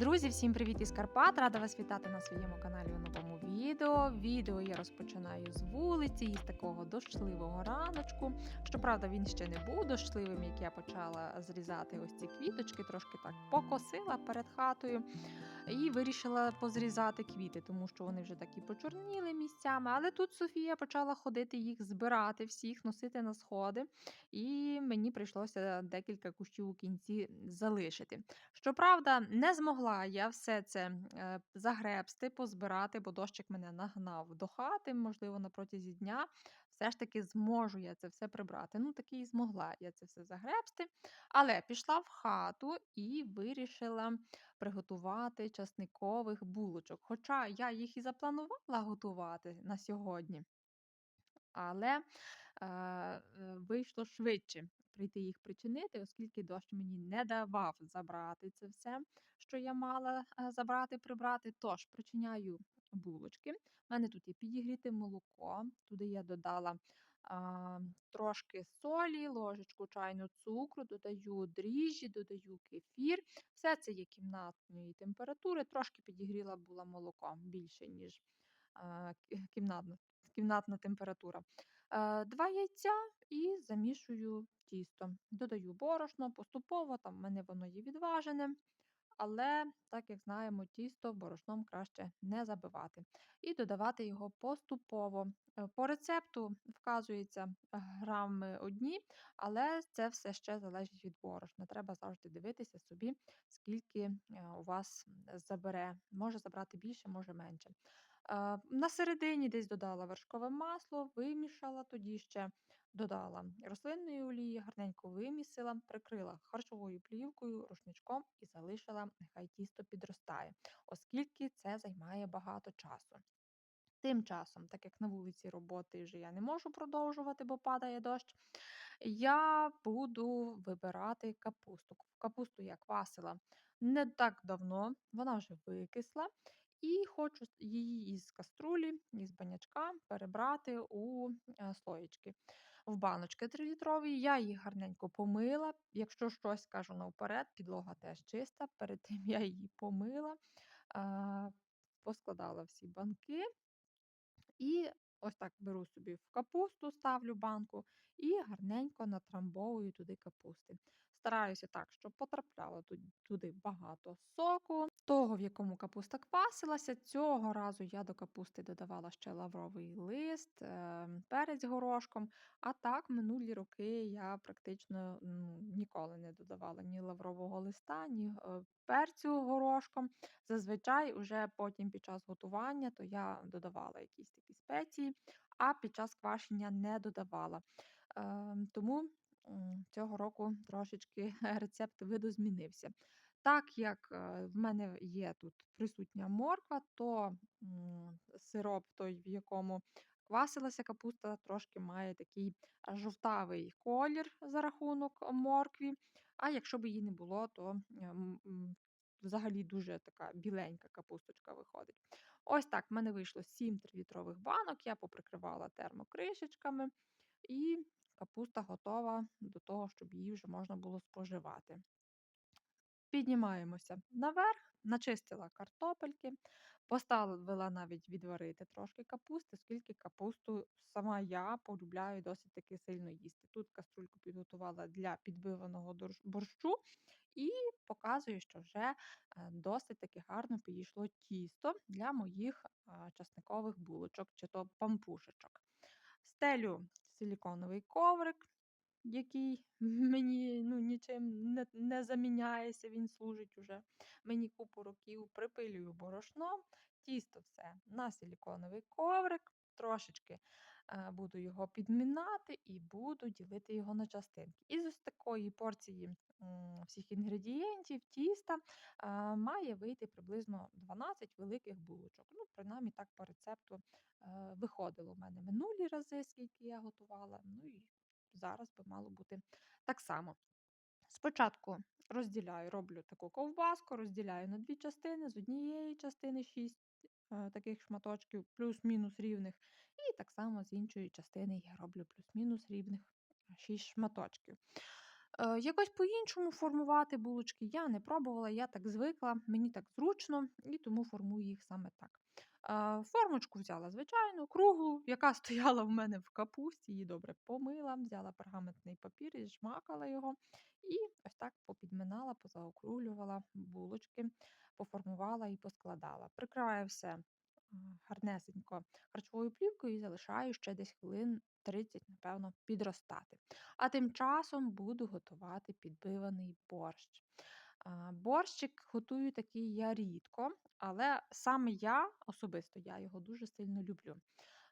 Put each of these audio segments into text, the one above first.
Друзі, всім привіт із Карпат! Рада вас вітати на своєму каналі відео. Відео я розпочинаю з вулиці, із такого дощливого раночку. Щоправда, він ще не був дощливим, як я почала зрізати ось ці квіточки, трошки так покосила перед хатою і вирішила позрізати квіти, тому що вони вже такі почорніли місцями. Але тут Софія почала ходити їх збирати, всіх носити на сходи, і мені прийшлося декілька кущів у кінці залишити. Щоправда, не змогла я все це е, загребсти, позбирати, бо дощик мене нагнав до хати, можливо, на протязі дня. Все ж таки зможу я це все прибрати. Ну, таки і змогла я це все загребсти. Але пішла в хату і вирішила приготувати часникових булочок. Хоча я їх і запланувала готувати на сьогодні, але е, е, вийшло швидше прийти їх причинити, оскільки дощ мені не давав забрати це все, що я мала е, забрати, прибрати. Тож причиняю булочки. У мене тут є підігріте молоко, туди я додала трошки солі, ложечку чайну цукру, додаю дріжджі, додаю кефір. Все це є кімнатної температури, трошки підігріла була молоко більше, ніж а, кімнатна, кімнатна температура. А, два яйця і замішую тісто. Додаю борошно, поступово, там в мене воно є відважене. Але, так як знаємо, тісто борошном краще не забивати. І додавати його поступово. Е, по рецепту вказується грами одні, але це все ще залежить від борошна. Треба завжди дивитися собі, скільки е, у вас забере. Може забрати більше, може менше. Е, на середині десь додала вершкове масло, вимішала, тоді ще додала рослинної олії, гарненько вимісила, прикрила харчовою плівкою, рушничком і залишила, нехай тісто підростає, оскільки це займає багато часу. Тим часом, так як на вулиці роботи вже я не можу продовжувати, бо падає дощ, я буду вибирати капусту. Капусту я квасила не так давно, вона вже викисла. І хочу її із каструлі, із банячка перебрати у е, слоєчки. В баночки 3-літрові. Я їх гарненько помила. Якщо щось кажу навперед, підлога теж чиста. Перед тим я її помила, поскладала всі банки. І ось так беру собі в капусту, ставлю банку і гарненько натрамбовую туди капусти. Стараюся так, щоб потрапляло туди багато соку, того, в якому капуста квасилася. Цього разу я до капусти додавала ще лавровий лист, ем, перець горошком. А так, минулі роки я практично ну, ніколи не додавала ні лаврового листа, ні е, перцю горошком. Зазвичай, уже потім під час готування, то я додавала якісь такі спеції, а під час квашення не додавала. Ем, тому цього року трошечки рецепт видозмінився. Так як е, в мене є тут присутня морква, то сироп, той, в якому квасилася капуста, трошки має такий жовтавий колір за рахунок моркві. А якщо б її не було, то взагалі дуже така біленька капусточка виходить. Ось так в мене вийшло 7 трилітрових банок, я поприкривала термокришечками, і капуста готова до того, щоб її вже можна було споживати. Піднімаємося наверх, начистила картопельки, поставила навіть відварити трошки капусти, оскільки капусту сама я полюбляю досить таки сильно їсти. Тут каструльку підготувала для підбиваного борщу і показую, що вже е, досить таки гарно підійшло тісто для моїх часникових булочок чи то пампушечок. Стелю силіконовий коврик, який мені ну, нічим не не заміняється, він служить уже мені купу років, припилюю борошно, тісто все на силіконовий коврик, трошечки е, буду його підмінати і буду ділити його на частинки. І з ось такої порції всіх інгредієнтів, тіста е, має вийти приблизно 12 великих булочок. Ну, принаймні так по рецепту е, виходило в мене минулі рази, скільки я готувала. ну і зараз би мало бути так само. Спочатку розділяю, роблю таку ковбаску, розділяю на дві частини, з однієї частини 6 е, таких шматочків, плюс-мінус рівних. І так само з іншої частини я роблю плюс-мінус рівних 6 шматочків. Е, якось по-іншому формувати булочки я не пробувала, я так звикла, мені так зручно, і тому формую їх саме так. Формочку взяла звичайну, круглу, яка стояла в мене в капусті, її добре помила, взяла пергаментний папір і жмакала його. І ось так попідминала, позаокруглювала булочки, поформувала і поскладала. Прикриваю все гарнесенько харчовою плівкою і залишаю ще десь хвилин 30, напевно, підростати. А тим часом буду готувати підбиваний борщ. Борщик готую такий я рідко, але саме я особисто я його дуже сильно люблю.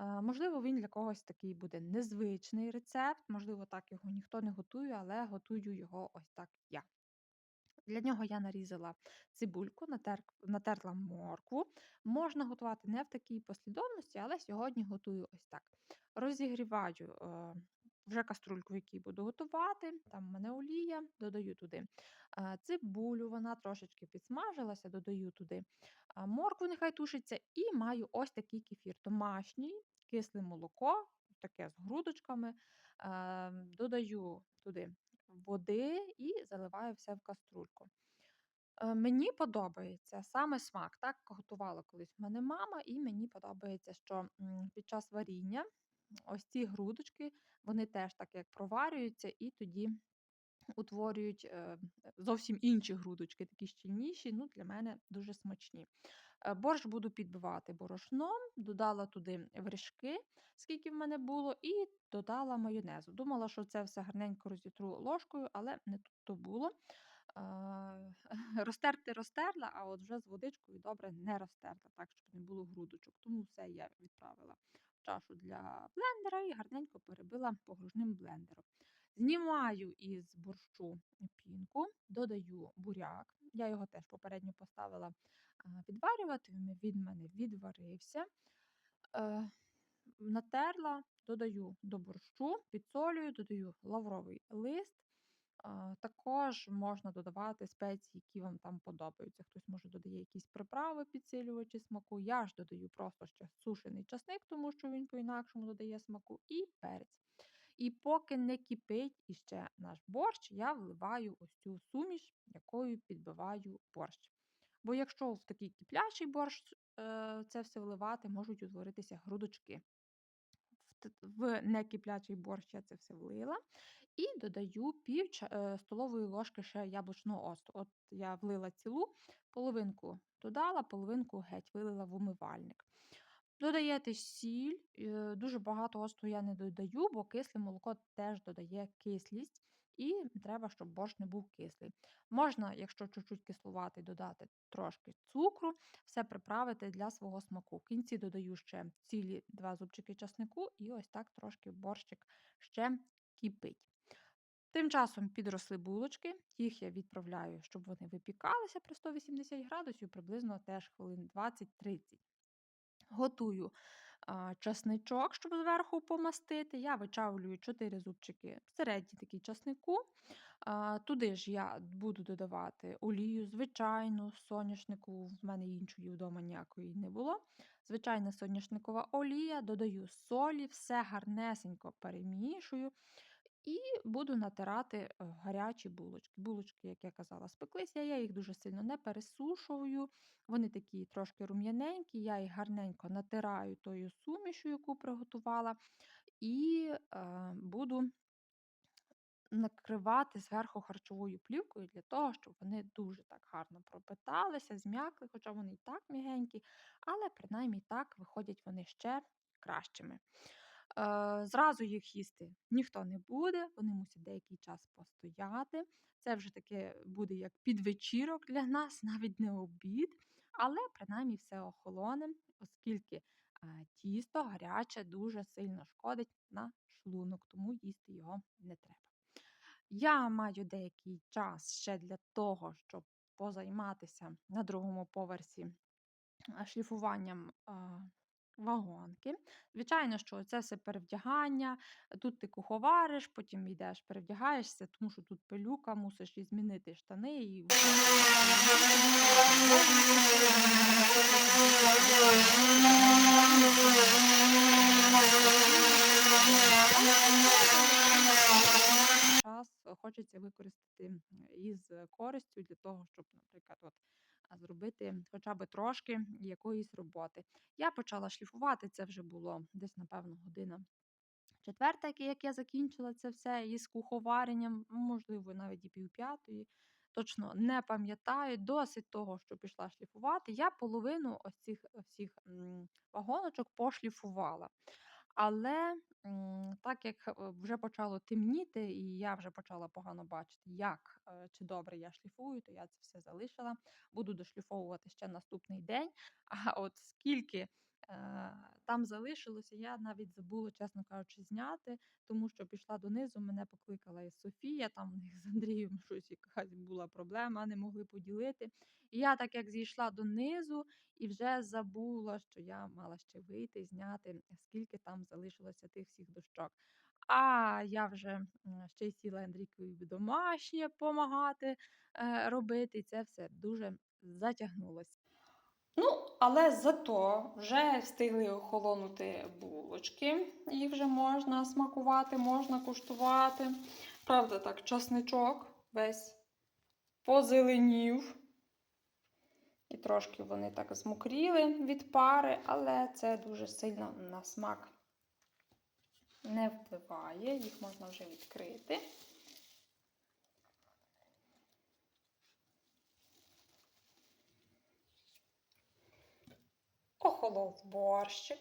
Можливо, він для когось такий буде незвичний рецепт, можливо, так його ніхто не готує, але готую його ось так я. Для нього я нарізала цибульку, натер, натерла моркву. Можна готувати не в такій послідовності, але сьогодні готую ось так. Розігріваю е, вже каструльку, в якій буду готувати. Там в мене олія, додаю туди цибулю, вона трошечки підсмажилася, додаю туди моркву, нехай тушиться, і маю ось такий кефір домашній, кисле молоко, таке з грудочками. Додаю туди води і заливаю все в каструльку. Е, Мені подобається саме смак. Так готувала колись в мене мама, і мені подобається, що під час варіння ось ці грудочки, вони теж так як проварюються, і тоді утворюють е, зовсім інші грудочки, такі щільніші. Ну, для мене дуже смачні. Е, Борщ буду підбивати борошном, додала туди вершки, скільки в мене було, і додала майонезу. Думала, що це все гарненько розітру ложкою, але не тут то було. Е, Розтерти розтерла, а от вже з водичкою добре не розтерла, так, щоб не було грудочок. Тому все я відправила чашу для блендера і гарненько перебила погружним блендером. Знімаю із борщу пінку, додаю буряк. Я його теж попередньо поставила підварювати, він від мене відварився. Е, натерла, додаю до борщу, підсолюю, додаю лавровий лист. Також можна додавати спеції, які вам там подобаються. Хтось може додає якісь приправи, підсилювачі смаку. Я ж додаю просто ще сушений часник, тому що він по-інакшому додає смаку, і перець. І поки не кипить іще наш борщ, я вливаю ось цю суміш, якою підбиваю борщ. Бо якщо в такий киплячий борщ е, це все вливати, можуть утворитися грудочки. В, некиплячий борщ я це все влила. І додаю пів е, столової ложки ще яблучного оцту. От я влила цілу, половинку додала, половинку геть вилила в умивальник. Додаєте сіль, е, дуже багато оцту я не додаю, бо кисле молоко теж додає кислість, і треба, щоб борщ не був кислий. Можна, якщо чуть-чуть кислуватий, додати трошки цукру, все приправити для свого смаку. В кінці додаю ще цілі два зубчики часнику, і ось так трошки борщик ще кипить. Тим часом підросли булочки, їх я відправляю, щоб вони випікалися при 180 градусів, приблизно теж хвилин 20-30. Готую а, часничок, щоб зверху помастити. Я вичавлюю 4 зубчики середні такі часнику. А, туди ж я буду додавати олію, звичайну соняшнику. В мене іншої вдома ніякої не було. Звичайна соняшникова олія, додаю солі, все гарнесенько перемішую. І буду натирати е, гарячі булочки. Булочки, як я казала, спеклися. Я їх дуже сильно не пересушую. Вони такі трошки рум'яненькі, я їх гарненько натираю тою сумішю, яку приготувала, і е, буду накривати зверху харчовою плівкою для того, щоб вони дуже так гарно пропиталися, зм'якли, хоча вони і так м'ягенькі, але принаймні так виходять вони ще кращими. Е, Зразу їх їсти ніхто не буде, вони мусять деякий час постояти. Це вже таке буде як підвечірок для нас, навіть не обід, але принаймні все охолоне, оскільки е, тісто гаряче дуже сильно шкодить на шлунок, тому їсти його не треба. Я маю деякий час ще для того, щоб позайматися на другому поверсі шліфуванням а, вагонки. Звичайно, що це все перевдягання. Тут ти куховариш, потім йдеш, перевдягаєшся, тому що тут пилюка, мусиш і змінити штани. І... Хочеться використати із користю для того, щоб, наприклад, от, зробити хоча б трошки якоїсь роботи. Я почала шліфувати, це вже було десь, напевно, година четверта, як я закінчила це все із куховаренням, можливо, навіть і півп'ятої. Точно не пам'ятаю. Досить того, що пішла шліфувати. Я половину ось цих всіх вагоночок пошліфувала. Але так як е, вже почало темніти, і я вже почала погано бачити, як е, чи добре я шліфую, то я це все залишила. Буду дошліфовувати ще наступний день. А от скільки там залишилося, я навіть забула, чесно кажучи, зняти, тому що пішла донизу, мене покликала і Софія, там у них з Андрієм щось якась була проблема, не могли поділити. І я так як зійшла донизу і вже забула, що я мала ще вийти, зняти, скільки там залишилося тих всіх дощок. А я вже ще й сіла Андрійкові домашнє допомагати е, робити, це все дуже затягнулося. Ну, але зато вже встигли охолонути булочки, їх вже можна смакувати, можна куштувати. Правда, так, часничок весь позеленів. І трошки вони так змокріли від пари, але це дуже сильно на смак не впливає. Їх можна вже відкрити. Охолов борщик.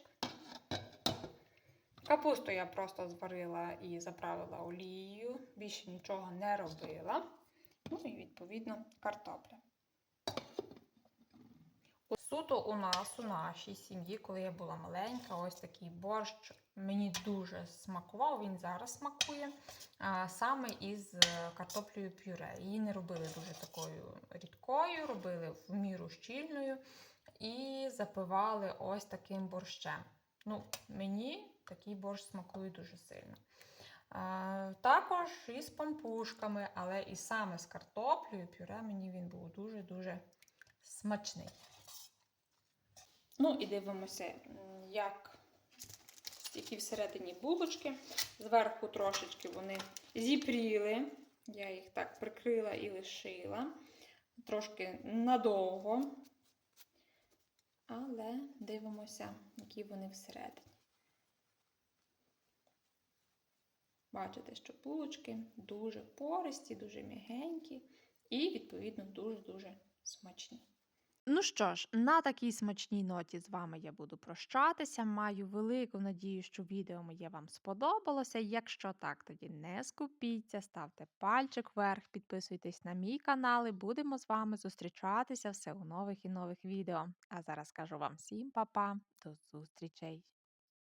Капусту я просто зварила і заправила олією, більше нічого не робила. Ну і, відповідно, картопля. Суто у нас, у нашій сім'ї, коли я була маленька, ось такий борщ мені дуже смакував, він зараз смакує. Саме із е, картоплею пюре. Її не робили дуже такою рідкою, робили в міру щільною і запивали ось таким борщем. Ну, Мені такий борщ смакує дуже сильно. А, також із пампушками, але і саме з картоплею пюре мені він був дуже-дуже смачний. Ну і дивимося, як які всередині булочки. Зверху трошечки вони зіпріли. Я їх так прикрила і лишила. Трошки надовго. Але дивимося, які вони всередині. Бачите, що булочки дуже пористі, дуже м'ягенькі і, відповідно, дуже-дуже смачні. Ну що ж, на такій смачній ноті з вами я буду прощатися. Маю велику надію, що відео моє вам сподобалося. Якщо так, тоді не скупіться, ставте пальчик вверх, підписуйтесь на мій канал і будемо з вами зустрічатися все у нових і нових відео. А зараз кажу вам всім па-па, до зустрічей!